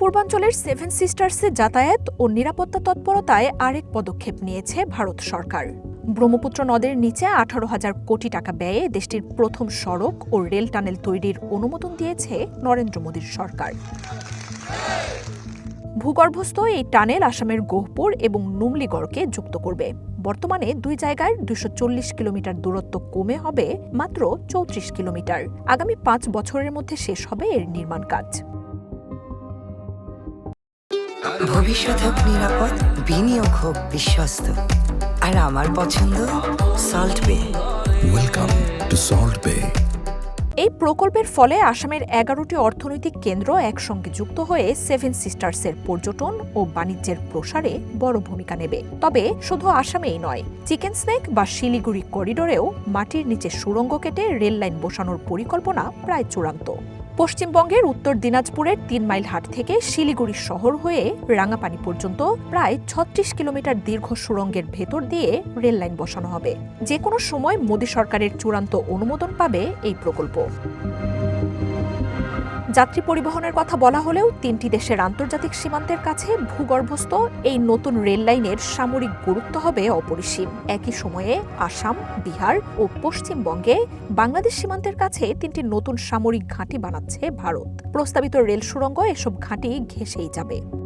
পূর্বাঞ্চলের সেভেন সিস্টার্সে যাতায়াত ও নিরাপত্তা তৎপরতায় আরেক পদক্ষেপ নিয়েছে ভারত সরকার। ব্রহ্মপুত্র নদের নিচে আঠারো হাজার কোটি টাকা ব্যয়ে দেশটির প্রথম সড়ক ও রেল টানেল তৈরির অনুমোদন দিয়েছে নরেন্দ্র মোদীর সরকার। ভূগর্ভস্থ এই টানেল আসামের গোহপুর এবং নুমলিগড়কে যুক্ত করবে। বর্তমানে দুই জায়গার দুশো কিলোমিটার দূরত্ব কমে হবে মাত্র চৌত্রিশ কিলোমিটার। আগামী পাঁচ বছরের মধ্যে শেষ হবে এর নির্মাণ কাজ। ভবিষ্যৎ হোক নিরাপদ বিনিয়োগ হোক বিশ্বস্ত। আর আমার পছন্দ সল্ট বে Welcome to Salt Bay. এই প্রকল্পের ফলে আসামের এগারোটি অর্থনৈতিক কেন্দ্র একসঙ্গে যুক্ত হয়ে সেভেন সিস্টার্সের পর্যটন ও বাণিজ্যের প্রসারে বড় ভূমিকা নেবে। তবে শুধু আসামেই নয় চিকেন স্নেক বা শিলিগুড়ি করিডোরেও মাটির নিচে সুড়ঙ্গ কেটে রেল লাইন বসানোর পরিকল্পনা প্রায় চূড়ান্ত। পশ্চিমবঙ্গের উত্তর দিনাজপুরের তিন মাইল হাট থেকে শিলিগুড়ি শহর হয়ে রাঙাপানি পর্যন্ত প্রায় ছত্রিশ কিলোমিটার দীর্ঘ সুড়ঙ্গের ভেতর দিয়ে রেল লাইন বসানো হবে। যে কোনো সময় মোদী সরকারের চূড়ান্ত অনুমোদন পাবে এই প্রকল্প। যাত্রী পরিবহনের কথা বলা হলেও তিনটি দেশের আন্তর্জাতিক সীমান্তের কাছে ভূগর্ভস্থ এই নতুন রেল লাইনের সামরিক গুরুত্ব হবে অপরিসীম। একই সময়ে আসাম, বিহার ও পশ্চিমবঙ্গে বাংলাদেশ সীমান্তের কাছে তিনটি নতুন সামরিক ঘাঁটি বানাচ্ছে ভারত। প্রস্তাবিত রেল সুড়ঙ্গ এসব ঘাঁটি ঘেঁষেই যাবে।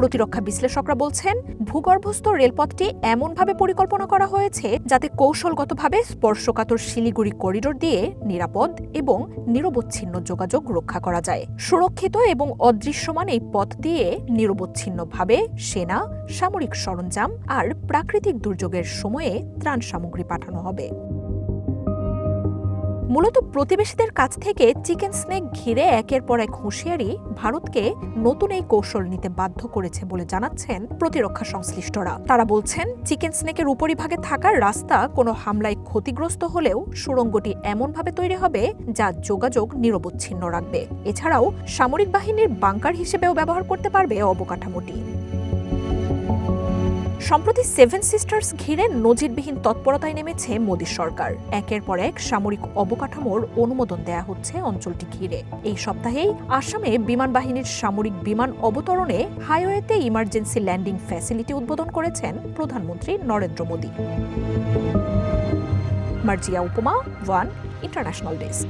প্রতিরক্ষা বিশ্লেষকরা বলছেন, ভূগর্ভস্থ রেলপথটি এমনভাবে পরিকল্পনা করা হয়েছে যাতে কৌশলগতভাবে স্পর্শকাতর শিলিগুড়ি করিডোর দিয়ে নিরাপদ এবং নিরবচ্ছিন্ন যোগাযোগ রক্ষা করা যায়। সুরক্ষিত এবং অদৃশ্যমান এই পথ দিয়ে নিরবচ্ছিন্নভাবে সেনা, সামরিক সরঞ্জাম আর প্রাকৃতিক দুর্যোগের সময়ে ত্রাণ সামগ্রী পাঠানো হবে। মূলত প্রতিবেশীদের কাছ থেকে চিকেন স্নেক ঘিরে একের পর এক হুঁশিয়ারি ভারতকে নতুন এই কৌশল নিতে বাধ্য করেছে বলে জানাচ্ছেন প্রতিরক্ষা সংশ্লিষ্টরা। তারা বলছেন, চিকেন স্নেকের উপরিভাগে থাকার রাস্তা কোনো হামলায় ক্ষতিগ্রস্ত হলেও সুড়ঙ্গটি এমনভাবে তৈরি হবে যা যোগাযোগ নিরবচ্ছিন্ন রাখবে। এছাড়াও সামরিক বাহিনীর বাংকার হিসেবেও ব্যবহার করতে পারবে অবকাঠামোটি। সম্প্রতি সেভেন সিস্টার্স ঘিরে নজিরবিহীন তৎপরতায় নেমেছে মোদী সরকার। একের পর এক সামরিক অবকাঠামোর অনুমোদন দেয়া হচ্ছে অঞ্চলটি ঘিরে। এই সপ্তাহেই আসামে বিমান বাহিনীর সামরিক বিমান অবতরণে হাইওয়েতে ইমার্জেন্সি ল্যান্ডিং ফ্যাসিলিটি উদ্বোধন করেছেন প্রধানমন্ত্রী নরেন্দ্র মোদী। মার্জিয়া উপমা, ওয়ান ইন্টারন্যাশনাল ডেস্ক।